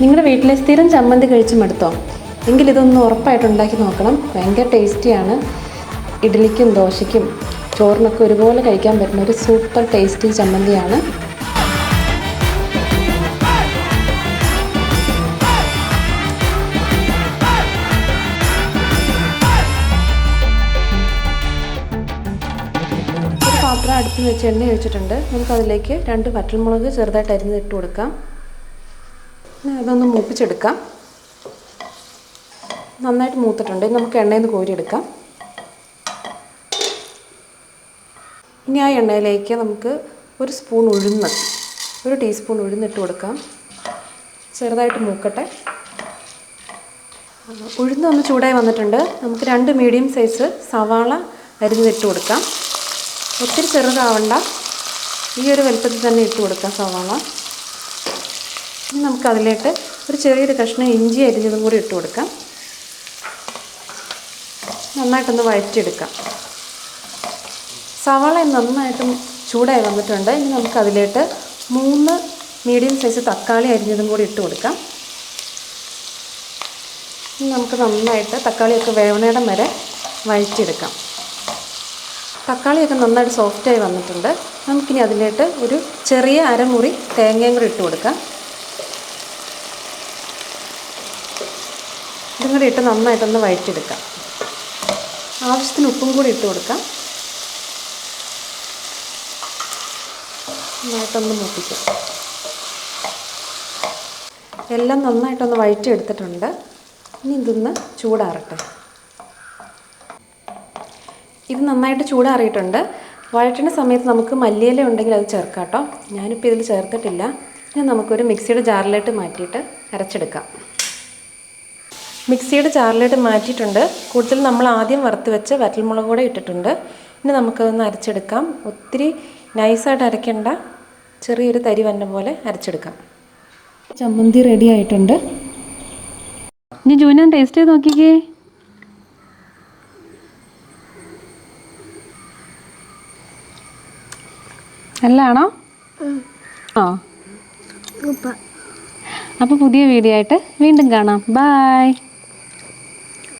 നിങ്ങളുടെ വീട്ടിലെ സ്ഥിരം ചമ്മന്തി കഴിച്ച് മടുത്തോ? എങ്കിൽ ഇതൊന്ന് ഉറപ്പായിട്ട് ഉണ്ടാക്കി നോക്കണം. ഭയങ്കര ടേസ്റ്റിയാണ് ഇഡ്ഡലിക്കും ദോശയ്ക്കും ചോറിനൊക്കെ ഒരുപോലെ കഴിക്കാൻ പറ്റുന്ന ഒരു സൂപ്പർ ടേസ്റ്റി ചമ്മന്തിയാണ്. പാത്രം അടുപ്പിൽ വെച്ച് എണ്ണ ഒഴിച്ചിട്ടുണ്ട്. നമുക്കതിലേക്ക് രണ്ട് വറ്റൽമുളക് ചെറുതായിട്ട് അരിഞ്ഞ് ഇട്ട് കൊടുക്കാം. ഇനി അതൊന്ന് മൂപ്പിച്ചെടുക്കാം. നന്നായിട്ട് മൂത്തിട്ടുണ്ട്. നമുക്ക് എണ്ണയിൽ നിന്ന് കോരിയെടുക്കാം. ഇനി ആ എണ്ണയിലേക്ക് നമുക്ക് ഒരു സ്പൂൺ ഉഴുന്ന് ഒരു ടീസ്പൂൺ ഉഴുന്ന് ഇട്ട് കൊടുക്കാം. ചെറുതായിട്ട് മൂക്കട്ടെ. ഉഴുന്ന് ഒന്ന് ചൂടായി വന്നിട്ടുണ്ട്. നമുക്ക് രണ്ട് മീഡിയം സൈസ് സവാള അരിഞ്ഞിട്ട് കൊടുക്കാം. ഒത്തിരി ചെറുതാവണ്ട. ഈ ഒരു വലുപ്പത്തിൽ തന്നെ ഇട്ട് കൊടുക്കാം സവാള. ഇനി നമുക്കതിലേക്ക് ഒരു ചെറിയൊരു കഷ്ണം ഇഞ്ചി അരിഞ്ഞതും കൂടി ഇട്ട് കൊടുക്കാം. നന്നായിട്ടൊന്ന് വഴറ്റിയെടുക്കാം. സവാള നന്നായിട്ട് ചൂടായി വന്നിട്ടുണ്ട്. ഇനി നമുക്കതിലേക്ക് മൂന്ന് മീഡിയം സൈസ് തക്കാളി അരിഞ്ഞതും കൂടി ഇട്ട് കൊടുക്കാം. ഇനി നമുക്ക് നന്നായിട്ട് തക്കാളിയൊക്കെ വേവണയിടം വരെ വഴറ്റിയെടുക്കാം. തക്കാളിയൊക്കെ നന്നായിട്ട് സോഫ്റ്റായി വന്നിട്ടുണ്ട്. നമുക്കിനി അതിലേക്ക് ഒരു ചെറിയ അരമുറി തേങ്ങയും കൂടി ഇട്ട് കൊടുക്കാം. ഇതും കൂടി ഇട്ട് നന്നായിട്ടൊന്ന് വഴറ്റിയെടുക്കാം. ആവശ്യത്തിന് ഉപ്പും കൂടി ഇട്ട് കൊടുക്കാം. നന്നായിട്ടൊന്ന് മൂപ്പിക്കാം. എല്ലാം നന്നായിട്ടൊന്ന് വഴറ്റിയെടുത്തിട്ടുണ്ട്. ഇനി ഇതൊന്ന് ചൂടാറട്ടെ. ഇത് നന്നായിട്ട് ചൂടാറിയിട്ടുണ്ട്. വഴറ്റുന്ന സമയത്ത് നമുക്ക് മല്ലിയില ഉണ്ടെങ്കിൽ അത് ചേർക്കാം കേട്ടോ. ഞാനിപ്പോൾ ഇതിൽ ചേർത്തിട്ടില്ല. ഇനി നമുക്കൊരു മിക്സിയുടെ ജാറിലോട്ട് മാറ്റിയിട്ട് അരച്ചെടുക്കാം. മിക്സിയുടെ ചാറിലോട്ട് മാറ്റിയിട്ടുണ്ട്. കൂടുതൽ നമ്മൾ ആദ്യം വറുത്ത് വെച്ച് വറ്റൽമുളക് കൂടെ ഇട്ടിട്ടുണ്ട്. ഇനി നമുക്കതൊന്ന് അരച്ചെടുക്കാം. ഒത്തിരി നൈസായിട്ട് അരയ്ക്കേണ്ട. ചെറിയൊരു തരി വന്ന പോലെ അരച്ചെടുക്കാം. ചമ്മന്തി റെഡി ആയിട്ടുണ്ട്. ഇനി ജൂനിയൻ ടേസ്റ്റ് ചെയ്ത് നോക്കിക്കേ. നല്ലതാണോ ആ. അപ്പോൾ പുതിയ വീഡിയോ ആയിട്ട് വീണ്ടും കാണാം. ബായ്